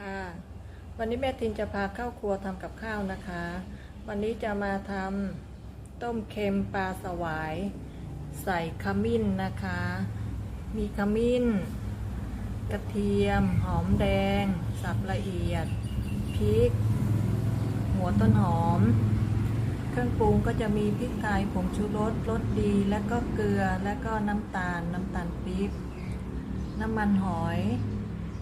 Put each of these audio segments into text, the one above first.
ค่ะ วันนี้แม่ทินจะพาเข้าครัวทำกับข้าวนะคะ วันนี้จะมาทำต้มเค็มปลาสวาย ใส่ขมิ้นนะคะ มีขมิ้น กระเทียม หอมแดง สับละเอียด พริก หัวต้นหอม เครื่องปรุงก็จะมีพริกไทยผงชูรสรสดี และก็เกลือ และก็น้ำตาล น้ำตาลปี๊บ น้ำมันหอย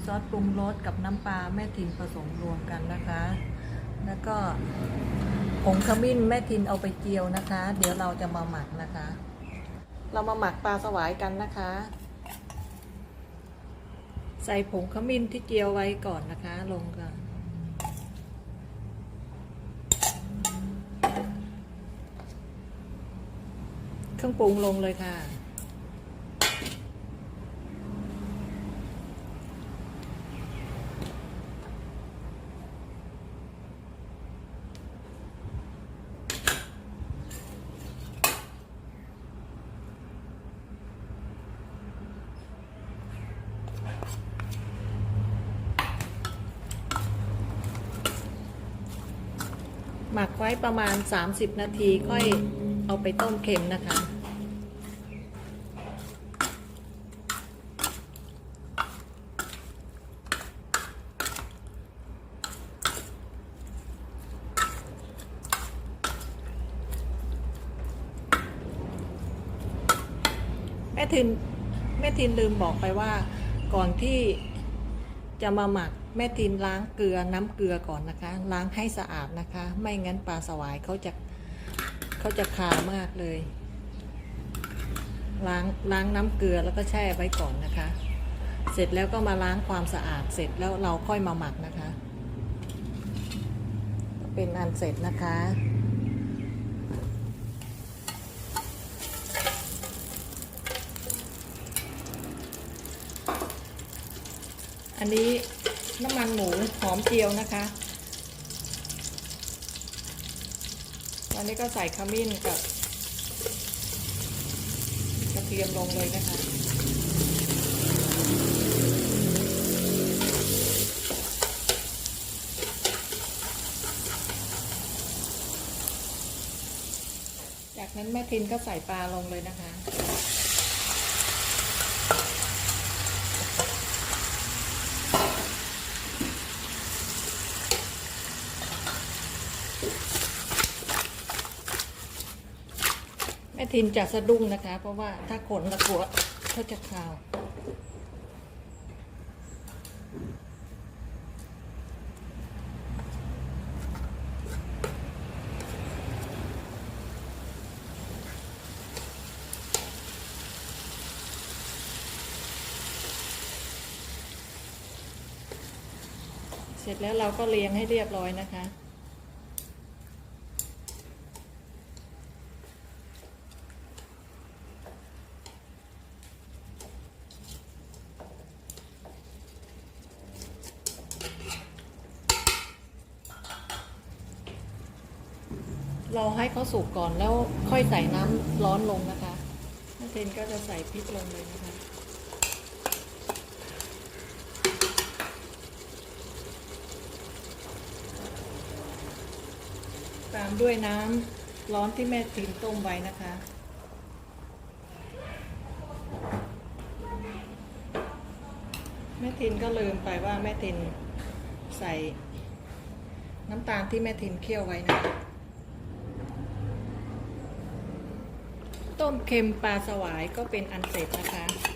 ซอสปรุงรสกับน้ำปลาแม่ทินผสมรวมกันนะคะ แล้วก็ผงขมิ้นแม่ทินเอาไปเจียวนะคะ เดี๋ยวเราจะมาหมักนะคะ เรามาหมักปลาสวายกันนะคะ ใส่ผงขมิ้นที่เจียวไว้ก่อนนะคะ ลงก่อนเครื่องปรุงลงเลยค่ะ หมักไว้ประมาณ 30 นาทีค่อยเอาไปต้มเค็มนะคะ แม่ทินแม่ทินลืมบอกไปว่าก่อนที่จะมาหมัก แม่ทินล้างเกลือน้ำเกลือก่อนนะคะ ล้างให้สะอาดนะคะ ไม่งั้นปลาสวายเขาจะเขาจะคามากเลย ล้างล้างน้ำเกลือแล้วก็แช่ไว้ก่อนนะคะ เสร็จแล้วก็มาล้างความสะอาดเสร็จแล้วเราค่อยมาหมักนะคะ เป็นอันเสร็จนะคะอันนี้ น้ำมันหมูหอมเจียวนะคะ ตอนนี้ก็ใส่ขมิ้นกับกระเทียมลงเลยนะคะจากนั้นแม่ทินก็ใส่ปลาลงเลยนะคะ ทินจะสะดุ้งนะคะ เพราะว่าถ้าขนตะกัวเขาจะคาวเสร็จแล้วเราก็เรียงให้เรียบร้อยนะคะ เราให้เขาสุกก่อนแล้วค่อยใส่น้ำร้อนลงนะคะนักเทนก็จะใส่พริกลงเลยนะคะตามด้วยน้ำร้อนที่แม่ทินต้มไว้นะคะแม่ทินก็ลืมไปว่าแม่ทินใส่น้ำตาลที่แม่ทินเคี่ยวไว้นะคะ ต้มเค็มปลาสวายก็เป็นอันเสร็จนะคะ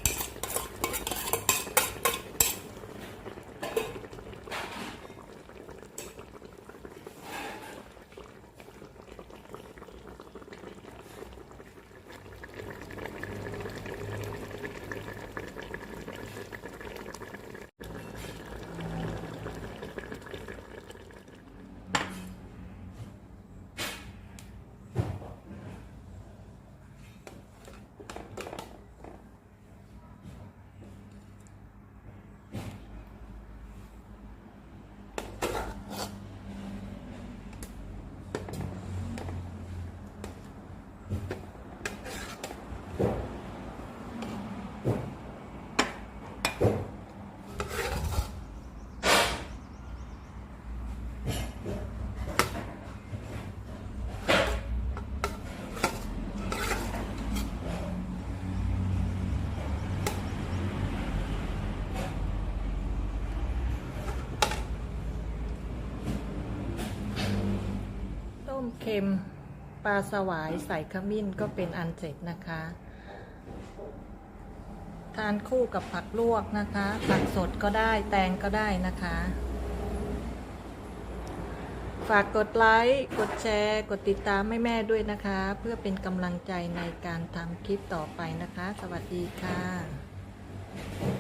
เค็ม ปลาสวายใส่ขมิ้นก็เป็นอันเสร็จนะคะ ทานคู่กับผักลวกนะคะ ผักสดก็ได้แตงก็ได้นะคะ ฝากกดไลค์กดแชร์ กดติดตามให้แม่ด้วยนะคะ เพื่อเป็นกำลังใจในการทำคลิปต่อไปนะคะ สวัสดีค่ะ